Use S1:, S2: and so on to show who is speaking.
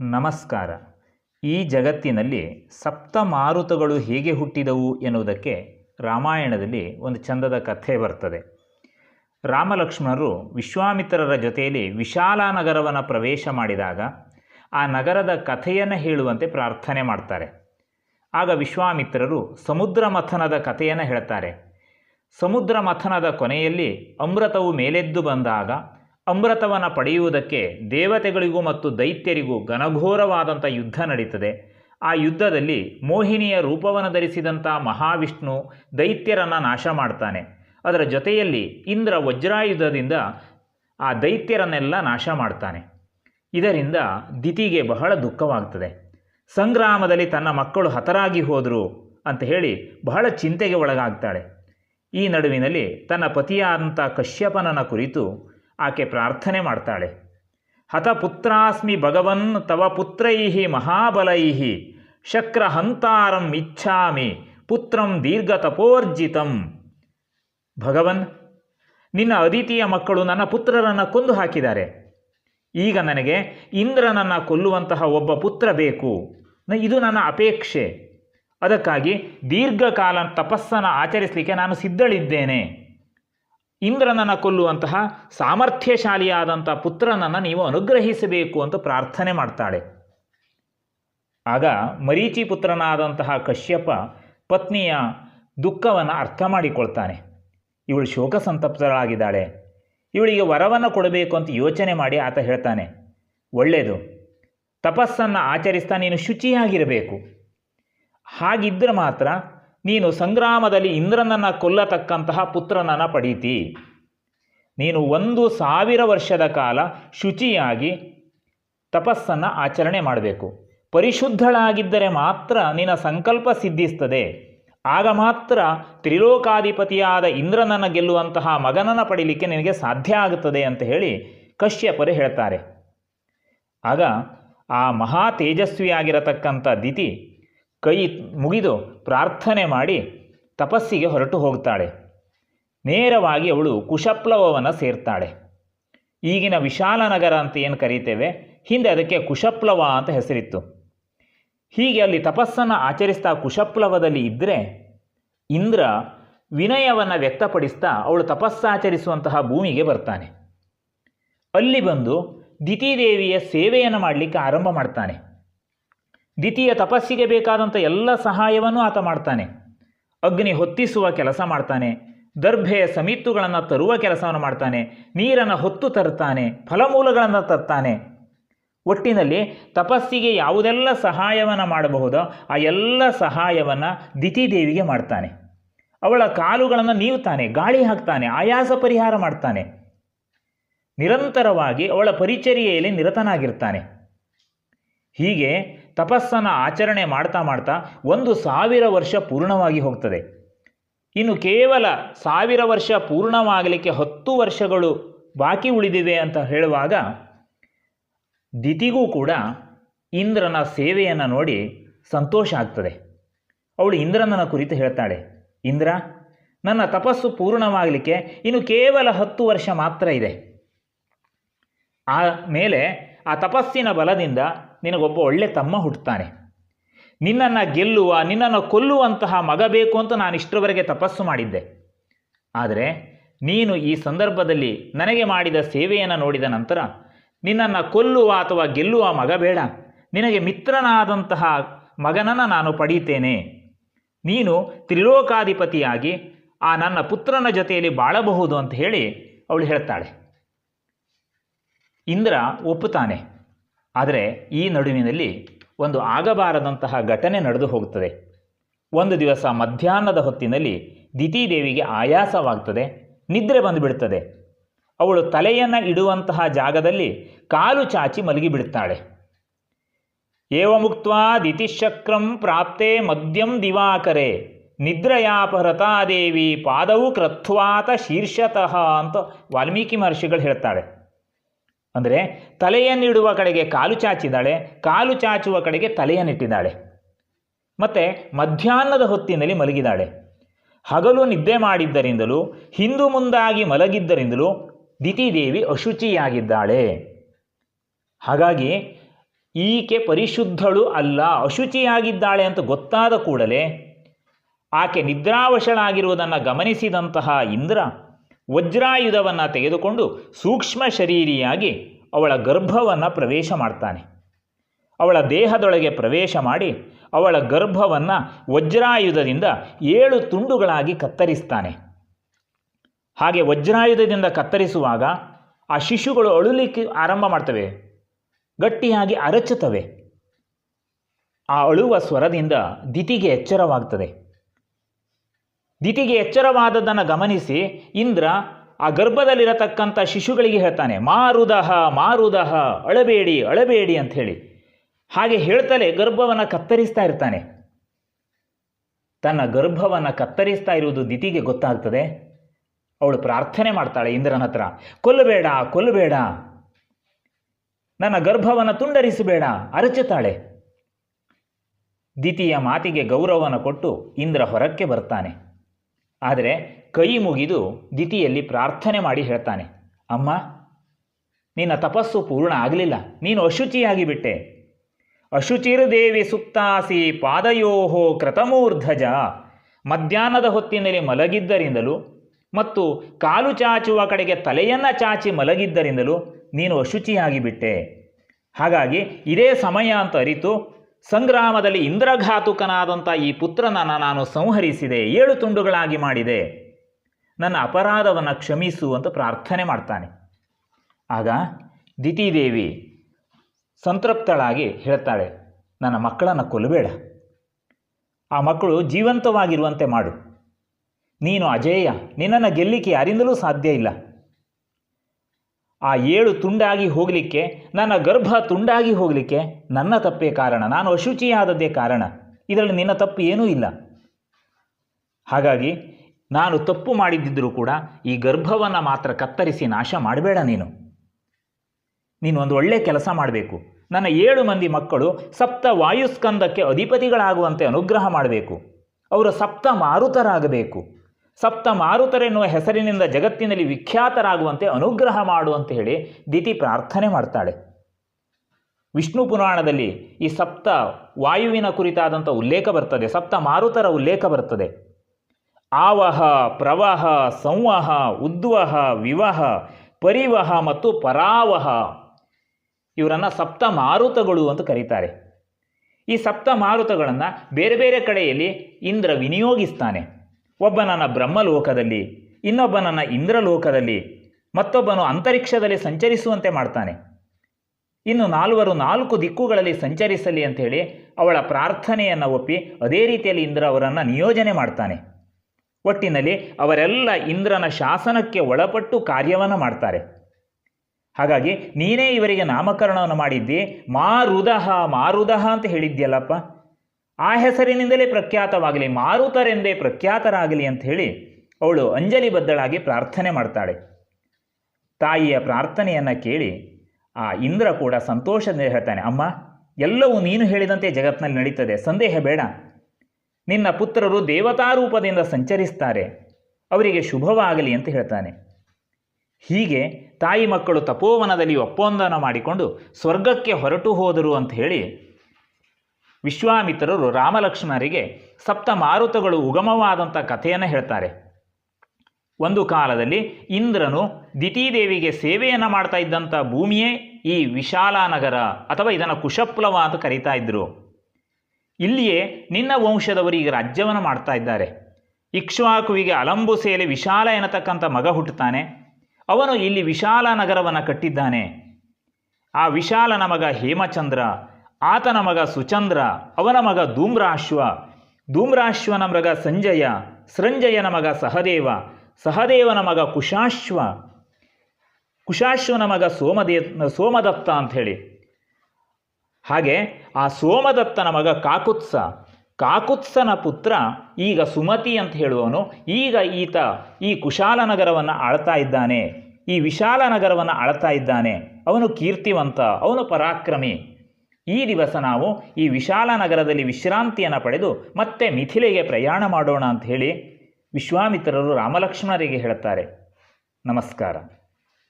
S1: ನಮಸ್ಕಾರ. ಈ ಜಗತ್ತಿನಲ್ಲಿ ಸಪ್ತ ಮಾರುತಗಳು ಹೇಗೆ ಹುಟ್ಟಿದವು ಎನ್ನುವುದಕ್ಕೆ ರಾಮಾಯಣದಲ್ಲಿ ಒಂದು ಚಂದದ ಕಥೆ ಬರ್ತದೆ. ರಾಮಲಕ್ಷ್ಮಣರು ವಿಶ್ವಾಮಿತ್ರರ ಜೊತೆಯಲ್ಲಿ ವಿಶಾಲ ನಗರವನ್ನು ಪ್ರವೇಶ ಮಾಡಿದಾಗ ಆ ನಗರದ ಕಥೆಯನ್ನು ಹೇಳುವಂತೆ ಪ್ರಾರ್ಥನೆ ಮಾಡ್ತಾರೆ. ಆಗ ವಿಶ್ವಾಮಿತ್ರರು ಸಮುದ್ರ ಮಥನದ ಕಥೆಯನ್ನು ಹೇಳ್ತಾರೆ. ಸಮುದ್ರ ಮಥನದ ಕೊನೆಯಲ್ಲಿ ಅಮೃತವು ಮೇಲೆದ್ದು ಬಂದಾಗ ಅಮೃತವನ್ನು ಪಡೆಯುವುದಕ್ಕೆ ದೇವತೆಗಳಿಗೂ ಮತ್ತು ದೈತ್ಯರಿಗೂ ಘನಘೋರವಾದಂಥ ಯುದ್ಧ ನಡೀತದೆ. ಆ ಯುದ್ಧದಲ್ಲಿ ಮೋಹಿನಿಯ ರೂಪವನ್ನು ಧರಿಸಿದಂಥ ಮಹಾವಿಷ್ಣು ದೈತ್ಯರನ್ನು ನಾಶ ಮಾಡ್ತಾನೆ. ಅದರ ಜೊತೆಯಲ್ಲಿ ಇಂದ್ರ ವಜ್ರಾಯುಧದಿಂದ ಆ ದೈತ್ಯರನ್ನೆಲ್ಲ ನಾಶ ಮಾಡ್ತಾನೆ. ಇದರಿಂದ ದಿತಿಗೆ ಬಹಳ ದುಃಖವಾಗ್ತದೆ. ಸಂಗ್ರಾಮದಲ್ಲಿ ತನ್ನ ಮಕ್ಕಳು ಹತರಾಗಿ ಹೋದರು ಅಂತ ಹೇಳಿ ಬಹಳ ಚಿಂತೆಗೆ ಒಳಗಾಗ್ತಾಳೆ. ಈ ನಡುವಿನಲ್ಲಿ ತನ್ನ ಪತಿಯಾದಂಥ ಕಶ್ಯಪನನ ಕುರಿತು ಆಕೆ ಪ್ರಾರ್ಥನೆ ಮಾಡ್ತಾಳೆ. ಹತಪುತ್ರಾಸ್ಮಿ ಭಗವನ್ ತವ ಪುತ್ರೈಹಿ ಮಹಾಬಲೈಹಿ ಶಕ್ರ ಹಂತಾರಂ ಇಚ್ಛಾಮಿ, ಪುತ್ರಂ ದೀರ್ಘ ತಪೋರ್ಜಿತಂ ಭಗವನ್, ನಿನ್ನ ಅದಿತಿಯ ಮಕ್ಕಳು ನನ್ನ ಪುತ್ರರನ್ನು ಕೊಂದು ಹಾಕಿದ್ದಾರೆ. ಈಗ ನನಗೆ ಇಂದ್ರನನ್ನು ಕೊಲ್ಲುವಂತಹ ಒಬ್ಬ ಪುತ್ರ ಬೇಕು. ಇದು ನನ್ನ ಅಪೇಕ್ಷೆ. ಅದಕ್ಕಾಗಿ ದೀರ್ಘಕಾಲ ತಪಸ್ಸನ್ನು ಆಚರಿಸಲಿಕ್ಕೆ ನಾನು ಸಿದ್ಧಳಿದ್ದೇನೆ. ಇಂದ್ರನನ್ನು ಕೊಲ್ಲುವಂತಹ ಸಾಮರ್ಥ್ಯಶಾಲಿಯಾದಂಥ ಪುತ್ರನನ್ನು ನೀವು ಅನುಗ್ರಹಿಸಬೇಕು ಅಂತ ಪ್ರಾರ್ಥನೆ ಮಾಡ್ತಾಳೆ. ಆಗ ಮರೀಚಿ ಪುತ್ರನಾದಂತಹ ಕಶ್ಯಪ ಪತ್ನಿಯ ದುಃಖವನ್ನು ಅರ್ಥ ಮಾಡಿಕೊಳ್ತಾನೆ. ಇವಳು ಶೋಕ ಸಂತಪ್ತರಾಗಿದ್ದಾಳೆ ಇವಳಿಗೆ ವರವನ್ನು ಕೊಡಬೇಕು ಅಂತ ಯೋಚನೆ ಮಾಡಿ ಆತ ಹೇಳ್ತಾನೆ ಒಳ್ಳೆಯದು ತಪಸ್ಸನ್ನು ಆಚರಿಸ್ತಾ ನೀನು ಶುಚಿಯಾಗಿರಬೇಕು. ಹಾಗಿದ್ದರೆ ಮಾತ್ರ ನೀನು ಸಂಗ್ರಾಮದಲ್ಲಿ ಇಂದ್ರನನ್ನು ಕೊಲ್ಲತಕ್ಕಂತಹ ಪುತ್ರನನ್ನು ಪಡೀತಿ. ನೀನು ಒಂದು ಸಾವಿರ ವರ್ಷದ ಕಾಲ ಶುಚಿಯಾಗಿ ತಪಸ್ಸನ್ನು ಆಚರಣೆ ಮಾಡಬೇಕು. ಪರಿಶುದ್ಧಳಾಗಿದ್ದರೆ ಮಾತ್ರ ನಿನ್ನ ಸಂಕಲ್ಪ ಸಿದ್ಧಿಸ್ತದೆ. ಆಗ ಮಾತ್ರ ತ್ರಿಲೋಕಾಧಿಪತಿಯಾದ ಇಂದ್ರನನ್ನು ಗೆಲ್ಲುವಂತಹ ಮಗನನ್ನು ಪಡೀಲಿಕ್ಕೆ ನಿನಗೆ ಸಾಧ್ಯ ಆಗುತ್ತದೆ ಅಂತ ಹೇಳಿ ಕಶ್ಯಪರು ಹೇಳ್ತಾರೆ. ಆಗ ಆ ಮಹಾ ತೇಜಸ್ವಿಯಾಗಿರತಕ್ಕಂಥ ದಿತಿ ಕೈ ಮುಗಿದು ಪ್ರಾರ್ಥನೆ ಮಾಡಿ ತಪಸ್ಸಿಗೆ ಹೊರಟು ಹೋಗ್ತಾಳೆ. ನೇರವಾಗಿ ಅವಳು ಕುಶಪ್ಲವವನ್ನು ಸೇರ್ತಾಳೆ. ಈಗಿನ ವಿಶಾಲ ನಗರ ಅಂತ ಏನು ಕರೀತೇವೆ? ಹಿಂದೆ ಅದಕ್ಕೆ ಕುಶಪ್ಲವ ಅಂತ ಹೆಸರಿತ್ತು. ಹೀಗೆ ಅಲ್ಲಿ ತಪಸ್ಸನ್ನು ಆಚರಿಸ್ತಾ ಕುಶಪ್ಲವದಲ್ಲಿ ಇದ್ದರೆ ಇಂದ್ರ ವಿನಯವನ್ನು ವ್ಯಕ್ತಪಡಿಸ್ತಾ ಅವಳು ತಪಸ್ಸಾಚರಿಸುವಂತಹ ಭೂಮಿಗೆ ಬರ್ತಾನೆ. ಅಲ್ಲಿ ಬಂದು ದಿತಿದೇವಿಯ ಸೇವೆಯನ್ನು ಮಾಡಲಿಕ್ಕೆ ಆರಂಭ ಮಾಡ್ತಾನೆ. ದಿತಿಯ ತಪಸ್ಸಿಗೆ ಬೇಕಾದಂಥ ಎಲ್ಲ ಸಹಾಯವನ್ನು ಆತ ಮಾಡ್ತಾನೆ. ಅಗ್ನಿ ಹೊತ್ತಿಸುವ ಕೆಲಸ ಮಾಡ್ತಾನೆ. ದರ್ಭೆಯ ಸಮಿತ್ತುಗಳನ್ನು ತರುವ ಕೆಲಸವನ್ನು ಮಾಡ್ತಾನೆ. ನೀರನ್ನು ಹೊತ್ತು ತರ್ತಾನೆ. ಫಲಮೂಲಗಳನ್ನು ತರ್ತಾನೆ. ಒಟ್ಟಿನಲ್ಲಿ ತಪಸ್ಸಿಗೆ ಯಾವುದೆಲ್ಲ ಸಹಾಯವನ್ನು ಮಾಡಬಹುದೋ ಆ ಎಲ್ಲ ಸಹಾಯವನ್ನು ದಿತಿದೇವಿಗೆ ಮಾಡ್ತಾನೆ. ಅವಳ ಕಾಲುಗಳನ್ನು ನೀವುತ್ತಾನೆ ಗಾಳಿ ಹಾಕ್ತಾನೆ, ಆಯಾಸ ಪರಿಹಾರ ಮಾಡ್ತಾನೆ. ನಿರಂತರವಾಗಿ ಅವಳ ಪರಿಚರ್ಯೆಯಲ್ಲಿ ನಿರತನಾಗಿರ್ತಾನೆ. ಹೀಗೆ ತಪಸ್ಸನ್ನು ಆಚರಣೆ ಮಾಡ್ತಾ ಮಾಡ್ತಾ ಒಂದು ಸಾವಿರ ವರ್ಷ ಪೂರ್ಣವಾಗಿ ಹೋಗ್ತದೆ. ಇನ್ನು ಕೇವಲ ಸಾವಿರ ವರ್ಷ ಪೂರ್ಣವಾಗಲಿಕ್ಕೆ ಹತ್ತು ವರ್ಷಗಳು ಬಾಕಿ ಉಳಿದಿವೆ ಅಂತ ಹೇಳುವಾಗ ದಿತಿಗೂ ಕೂಡ ಇಂದ್ರನ ಸೇವೆಯನ್ನು ನೋಡಿ ಸಂತೋಷ ಆಗ್ತದೆ. ಅವಳು ಇಂದ್ರನನ ಕುರಿತು ಹೇಳ್ತಾಳೆ, ಇಂದ್ರ, ನನ್ನ ತಪಸ್ಸು ಪೂರ್ಣವಾಗಲಿಕ್ಕೆ ಇನ್ನು ಕೇವಲ ಹತ್ತು ವರ್ಷ ಮಾತ್ರ ಇದೆ. ಆ ಮೇಲೆ ಆ ತಪಸ್ಸಿನ ಬಲದಿಂದ ನಿನಗೊಬ್ಬ ಒಳ್ಳೆ ತಮ್ಮ ಹುಟ್ಟುತ್ತಾನೆ ನಿನ್ನನ್ನು ಗೆಲ್ಲುವ, ನಿನ್ನನ್ನು ಕೊಲ್ಲುವಂತಹ ಮಗ ಬೇಕು ಅಂತ ನಾನು ಇಷ್ಟರವರೆಗೆ ತಪಸ್ಸು ಮಾಡಿದ್ದೆ. ಆದರೆ ನೀನು ಈ ಸಂದರ್ಭದಲ್ಲಿ ನನಗೆ ಮಾಡಿದ ಸೇವೆಯನ್ನು ನೋಡಿದ ನಂತರ ನಿನ್ನನ್ನು ಕೊಲ್ಲುವ ಅಥವಾ ಗೆಲ್ಲುವ ಮಗ ಬೇಡ. ನಿನಗೆ ಮಿತ್ರನಾದಂತಹ ಮಗನನ್ನು ನಾನು ಪಡೀತೇನೆ. ನೀನು ತ್ರಿಲೋಕಾಧಿಪತಿಯಾಗಿ ಆ ನನ್ನ ಪುತ್ರನ ಜೊತೆಯಲ್ಲಿ ಬಾಳಬಹುದು ಅಂತ ಹೇಳಿ ಅವಳು ಹೇಳ್ತಾಳೆ. ಇಂದ್ರ ಒಪ್ಪುತ್ತಾನೆ. ಆದರೆ ಈ ನಡುವಿನಲ್ಲಿ ಒಂದು ಆಗಬಾರದಂತಹ ಘಟನೆ ನಡೆದು ಹೋಗುತ್ತದೆ. ಒಂದು ದಿವಸ ಮಧ್ಯಾಹ್ನದ ಹೊತ್ತಿನಲ್ಲಿ ದಿತಿದೇವಿಗೆ ಆಯಾಸವಾಗ್ತದೆ, ನಿದ್ರೆ ಬಂದುಬಿಡ್ತದೆ. ಅವಳು ತಲೆಯನ್ನು ಇಡುವಂತಹ ಜಾಗದಲ್ಲಿ ಕಾಲು ಚಾಚಿ ಮಲಗಿಬಿಡುತ್ತಾಳೆ. ಏವಮುಕ್ತ ದಿತಿಶಕ್ರಂ ಪ್ರಾಪ್ತೆ ಮದ್ಯಂ ದಿವಾಕರೆ ನಿದ್ರಯಾಪಹೃತಾದೇವಿ ಪಾದವು ಕ್ರತ್ವಾತ ಶೀರ್ಷತಃ ಅಂತ ವಾಲ್ಮೀಕಿ ಮಹರ್ಷಿಗಳು ಹೇಳ್ತಾಳೆ ಅಂದರೆ ತಲೆಯನ್ನಿಡುವ ಕಡೆಗೆ ಕಾಲು ಚಾಚಿದ್ದಾಳೆ ಕಾಲು ಚಾಚುವ ಕಡೆಗೆ ತಲೆಯನ್ನಿಟ್ಟಿದ್ದಾಳೆ. ಮತ್ತು ಮಧ್ಯಾಹ್ನದ ಹೊತ್ತಿನಲ್ಲಿ ಮಲಗಿದಾಳೆ. ಹಗಲು ನಿದ್ದೆ ಮಾಡಿದ್ದರಿಂದಲೂ, ಹಿಂದು ಮುಂದಾಗಿ ಮಲಗಿದ್ದರಿಂದಲೂ ದಿತಿದೇವಿ ಅಶುಚಿಯಾಗಿದ್ದಾಳೆ. ಹಾಗಾಗಿ ಈಕೆ ಪರಿಶುದ್ಧಳು ಅಲ್ಲ, ಅಶುಚಿಯಾಗಿದ್ದಾಳೆ ಅಂತ ಗೊತ್ತಾದ ಕೂಡಲೇ ಆಕೆ ನಿದ್ರಾವಶಳಾಗಿರುವುದನ್ನು ಗಮನಿಸಿದಂತಹ ಇಂದ್ರ ವಜ್ರಾಯುಧವನ್ನು ತೆಗೆದುಕೊಂಡು ಸೂಕ್ಷ್ಮ ಶರೀರಿಯಾಗಿ ಅವಳ ಗರ್ಭವನ್ನು ಪ್ರವೇಶ ಮಾಡ್ತಾನೆ. ಅವಳ ದೇಹದೊಳಗೆ ಪ್ರವೇಶ ಮಾಡಿ ಅವಳ ಗರ್ಭವನ್ನು ವಜ್ರಾಯುಧದಿಂದ ಏಳು ತುಂಡುಗಳಾಗಿ ಕತ್ತರಿಸ್ತಾನೆ. ಹಾಗೆ ವಜ್ರಾಯುಧದಿಂದ ಕತ್ತರಿಸುವಾಗ ಆ ಶಿಶುಗಳು ಅಳುಲಿಕ್ಕೆ ಆರಂಭ ಮಾಡ್ತವೆ, ಗಟ್ಟಿಯಾಗಿ ಅರಚುತ್ತವೆ. ಆ ಅಳುವ ಸ್ವರದಿಂದ ದಿತಿಗೆ ಎಚ್ಚರವಾಗ್ತದೆ. ದಿತಿಗೆ ಎಚ್ಚರವಾದದ್ದನ್ನು ಗಮನಿಸಿ ಇಂದ್ರ ಆ ಗರ್ಭದಲ್ಲಿರತಕ್ಕಂಥ ಶಿಶುಗಳಿಗೆ ಹೇಳ್ತಾನೆ ಮಾರುದಹ ಮಾರುದಹ ಅಳಬೇಡಿ ಅಳಬೇಡಿ ಅಂತ ಹೇಳಿ. ಹಾಗೆ ಹೇಳ್ತಲೇ ಗರ್ಭವನ್ನು ಕತ್ತರಿಸ್ತಾ ಇರ್ತಾನೆ. ತನ್ನ ಗರ್ಭವನ್ನು ಕತ್ತರಿಸ್ತಾ ಇರುವುದು ದಿತಿಗೆ ಗೊತ್ತಾಗ್ತದೆ. ಅವಳು ಪ್ರಾರ್ಥನೆ ಮಾಡ್ತಾಳೆ ಇಂದ್ರನ ಹತ್ರ, ಕೊಲ್ಲಬೇಡ ಕೊಲ್ಲಬೇಡ, ನನ್ನ ಗರ್ಭವನ್ನು ತುಂಡರಿಸಬೇಡ, ಅರಚುತ್ತಾಳೆ. ದಿತಿಯ ಮಾತಿಗೆ ಗೌರವವನ್ನು ಕೊಟ್ಟು ಇಂದ್ರ ಹೊರಕ್ಕೆ ಬರ್ತಾನೆ. ಆದರೆ ಕೈ ಮುಗಿದು ದಿತಿಯಲ್ಲಿ ಪ್ರಾರ್ಥನೆ ಮಾಡಿ ಹೇಳ್ತಾನೆ, ಅಮ್ಮ, ನಿನ್ನ ತಪಸ್ಸು ಪೂರ್ಣ ಆಗಲಿಲ್ಲ. ನೀನು ಅಶುಚಿಯಾಗಿ ಬಿಟ್ಟೆ. ಅಶುಚಿರ್ದೇವಿ ಸುಪ್ತಾಸಿ ಪಾದಯೋಹೋ ಕೃತಮೂರ್ಧಜ. ಮಧ್ಯಾಹ್ನದ ಹೊತ್ತಿನಲ್ಲಿ ಮಲಗಿದ್ದರಿಂದಲೂ ಮತ್ತು ಕಾಲು ಚಾಚುವ ಕಡೆಗೆ ತಲೆಯನ್ನು ಚಾಚಿ ಮಲಗಿದ್ದರಿಂದಲೂ ನೀನು ಅಶುಚಿಯಾಗಿ ಬಿಟ್ಟೆ. ಹಾಗಾಗಿ ಇದೇ ಸಮಯ ಅಂತ ಅರಿತು ಸಂಗ್ರಾಮದಲ್ಲಿ ಇಂದ್ರಘಾತುಕನಾದಂಥ ಈ ಪುತ್ರನನ್ನು ನಾನು ಸಂಹರಿಸಿದೆ, ಏಳು ತುಂಡುಗಳಾಗಿ ಮಾಡಿದೆ. ನನ್ನ ಅಪರಾಧವನ್ನು ಕ್ಷಮಿಸು ಅಂತ ಪ್ರಾರ್ಥನೆ ಮಾಡ್ತಾನೆ. ಆಗ ದಿತಿದೇವಿ ಸಂತೃಪ್ತಳಾಗಿ ಹೇಳ್ತಾಳೆ, ನನ್ನ ಮಕ್ಕಳನ್ನು ಕೊಲ್ಲಬೇಡ. ಆ ಮಕ್ಕಳು ಜೀವಂತವಾಗಿರುವಂತೆ ಮಾಡು. ನೀನು ಅಜೇಯ, ನಿನ್ನನ್ನು ಗೆಲ್ಲಿಕೆ ಯಾರಿಂದಲೂ ಸಾಧ್ಯ ಇಲ್ಲ. ಆ ಏಳು ತುಂಡಾಗಿ ಹೋಗಲಿಕ್ಕೆ, ನನ್ನ ಗರ್ಭ ತುಂಡಾಗಿ ಹೋಗಲಿಕ್ಕೆ ನನ್ನ ತಪ್ಪೇ ಕಾರಣ, ನಾನು ಅಶುಚಿಯಾದದ್ದೇ ಕಾರಣ. ಇದರಲ್ಲಿ ನಿನ್ನ ತಪ್ಪು ಏನೂ ಇಲ್ಲ. ಹಾಗಾಗಿ ನಾನು ತಪ್ಪು ಮಾಡಿದ್ದಿದ್ದರೂ ಕೂಡ ಈ ಗರ್ಭವನ್ನು ಮಾತ್ರ ಕತ್ತರಿಸಿ ನಾಶ ಮಾಡಬೇಡ ನೀನು. ನೀನು ಒಂದು ಒಳ್ಳೆಯ ಕೆಲಸ ಮಾಡಬೇಕು. ನನ್ನ ಏಳು ಮಂದಿ ಮಕ್ಕಳು ಸಪ್ತ ವಾಯುಸ್ಕಂದಕ್ಕೆ ಅಧಿಪತಿಗಳಾಗುವಂತೆ ಅನುಗ್ರಹ ಮಾಡಬೇಕು. ಅವರು ಸಪ್ತ ಮಾರುತರಾಗಬೇಕು. ಸಪ್ತ ಮಾರುತರೆನ್ನುವ ಹೆಸರಿನಿಂದ ಜಗತ್ತಿನಲ್ಲಿ ವಿಖ್ಯಾತರಾಗುವಂತೆ ಅನುಗ್ರಹ ಮಾಡು ಅಂತ ಹೇಳಿ ದಿತಿ ಪ್ರಾರ್ಥನೆ ಮಾಡ್ತಾಳೆ. ವಿಷ್ಣು ಪುರಾಣದಲ್ಲಿ ಈ ಸಪ್ತ ವಾಯುವಿನ ಕುರಿತಾದಂಥ ಉಲ್ಲೇಖ ಬರ್ತದೆ. ಸಪ್ತ ಮಾರುತರ ಉಲ್ಲೇಖ ಬರ್ತದೆ. ಆವಹ, ಪ್ರವಹ, ಸಂವಹ, ಉದ್ವಹ, ವಿವಹ, ಪರಿವಹ ಮತ್ತು ಪರಾವಹ ಇವರನ್ನು ಸಪ್ತ ಮಾರುತಗಳು ಅಂತ ಕರೀತಾರೆ. ಈ ಸಪ್ತ ಮಾರುತಗಳನ್ನು ಬೇರೆ ಬೇರೆ ಕಡೆಯಲ್ಲಿ ಇಂದ್ರ ವಿನಿಯೋಗಿಸ್ತಾನೆ. ಒಬ್ಬನನ್ನು ಬ್ರಹ್ಮಲೋಕದಲ್ಲಿ ಇನ್ನೊಬ್ಬನನ್ನು ಇಂದ್ರಲೋಕದಲ್ಲಿ, ಮತ್ತೊಬ್ಬನು ಅಂತರಿಕ್ಷದಲ್ಲಿ ಸಂಚರಿಸುವಂತೆ ಮಾಡ್ತಾನೆ. ಇನ್ನು ನಾಲ್ವರು ನಾಲ್ಕು ದಿಕ್ಕುಗಳಲ್ಲಿ ಸಂಚರಿಸಲಿ ಅಂಥೇಳಿ ಅವಳ ಪ್ರಾರ್ಥನೆಯನ್ನು ಒಪ್ಪಿ ಅದೇ ರೀತಿಯಲ್ಲಿ ಇಂದ್ರ ಅವರನ್ನು ನಿಯೋಜನೆ ಮಾಡ್ತಾನೆ. ಒಟ್ಟಿನಲ್ಲಿ ಅವರೆಲ್ಲ ಇಂದ್ರನ ಶಾಸನಕ್ಕೆ ಒಳಪಟ್ಟು ಕಾರ್ಯವನ್ನು ಮಾಡ್ತಾರೆ. ಹಾಗಾಗಿ ನೀನೇ ಇವರಿಗೆ ನಾಮಕರಣವನ್ನು ಮಾಡಿದ್ದಿ ಮಾರುದಹ ಮಾರುದಹ ಅಂತ ಹೇಳಿದ್ಯಲ್ಲಪ್ಪ? ಆ ಹೆಸರಿನಿಂದಲೇ ಪ್ರಖ್ಯಾತವಾಗಲಿ, ಮಾರುತರೆಂದೇ ಪ್ರಖ್ಯಾತರಾಗಲಿ ಅಂತ ಹೇಳಿ ಅವಳು ಅಂಜಲಿ ಬದ್ದಳಾಗಿ ಪ್ರಾರ್ಥನೆ ಮಾಡ್ತಾಳೆ. ತಾಯಿಯ ಪ್ರಾರ್ಥನೆಯನ್ನು ಕೇಳಿ ಆ ಇಂದ್ರ ಕೂಡ ಸಂತೋಷದಿಂದ ಹೇಳ್ತಾನೆ, ಅಮ್ಮ, ಎಲ್ಲವೂ ನೀನು ಹೇಳಿದಂತೆ ಜಗತ್ತಿನಲ್ಲಿ ನಡೀತದೆ, ಸಂದೇಹ ಬೇಡ. ನಿನ್ನ ಪುತ್ರರು ದೇವತಾ ರೂಪದಿಂದ ಸಂಚರಿಸ್ತಾರೆ, ಅವರಿಗೆ ಶುಭವಾಗಲಿ ಅಂತ ಹೇಳ್ತಾನೆ. ಹೀಗೆ ತಾಯಿ ಮಕ್ಕಳು ತಪೋವನದಲ್ಲಿ ಒಪ್ಪಂದನ ಮಾಡಿಕೊಂಡು ಸ್ವರ್ಗಕ್ಕೆ ಹೊರಟು ಹೋದರು ಅಂತ ಹೇಳಿ ವಿಶ್ವಾಮಿತ್ರರು ರಾಮಲಕ್ಷ್ಮಣರಿಗೆ ಸಪ್ತ ಮಾರುತಗಳು ಉಗಮವಾದಂಥ ಕಥೆಯನ್ನು ಹೇಳ್ತಾರೆ. ಒಂದು ಕಾಲದಲ್ಲಿ ಇಂದ್ರನು ದಿತಿದೇವಿಗೆ ಸೇವೆಯನ್ನು ಮಾಡ್ತಾ ಇದ್ದಂಥ ಭೂಮಿಯೇ ಈ ವಿಶಾಲಾನಗರ ಅಥವಾ ಇದನ್ನು ಕುಶಪ್ಲವ ಅಂತ ಕರೀತಾ ಇದ್ದರು ಇಲ್ಲಿಯೇ ನಿನ್ನ ವಂಶದವರು ಈಗ ರಾಜ್ಯವನ್ನು ಮಾಡ್ತಾ ಇದ್ದಾರೆ. ಇಕ್ಷ್ವಾಕುವಿಗೆ ಸೇಲೆ ವಿಶಾಲ ಎನ್ನತಕ್ಕಂಥ ಮಗ ಹುಟ್ಟುತ್ತಾನೆ. ಅವನು ಇಲ್ಲಿ ವಿಶಾಲ ನಗರವನ್ನು ಕಟ್ಟಿದ್ದಾನೆ. ಆ ವಿಶಾಲನ ಮಗ ಹೇಮಚಂದ್ರ ಆತನ ಮಗ ಸುಚಂದ್ರ, ಅವನ ಮಗ ಧೂಮ್ರಾಶ್ವ. ಧೂಮ್ರಾಶ್ವನ ಮಗ ಸಂಜಯ ಸಂಜಯನ ಮಗ ಸಹದೇವ, ಸಹದೇವನ ಮಗ ಕುಶಾಶ್ವ. ಕುಶಾಶ್ವನ ಮಗ ಸೋಮದೇ, ಸೋಮದತ್ತ ಅಂಥೇಳಿ. ಹಾಗೆ ಆ ಸೋಮದತ್ತನ ಮಗ ಕಾಕುತ್ಸ. ಕಾಕುತ್ಸನ ಪುತ್ರ ಈಗ ಸುಮತಿ ಅಂತ ಹೇಳುವವನು. ಈಗ ಈತ ಈ ಕುಶಾಲನಗರವನ್ನು ಆಳ್ತಾ ಇದ್ದಾನೆ. ಈ ವಿಶಾಲ ನಗರವನ್ನು ಆಳ್ತಾ ಇದ್ದಾನೆ. ಅವನು ಕೀರ್ತಿವಂತ, ಅವನು ಪರಾಕ್ರಮಿ. ಈ ದಿವಸ ನಾವು ಈ ವಿಶಾಲ ನಗರದಲ್ಲಿ ವಿಶ್ರಾಂತಿಯನ್ನು ಪಡೆದು ಮತ್ತೆ ಮಿಥಿಲೆಗೆ ಪ್ರಯಾಣ ಮಾಡೋಣ ಅಂತ ಹೇಳಿ ವಿಶ್ವಾಮಿತ್ರರು ರಾಮಲಕ್ಷ್ಮಣರಿಗೆ ಹೇಳುತ್ತಾರೆ. ನಮಸ್ಕಾರ.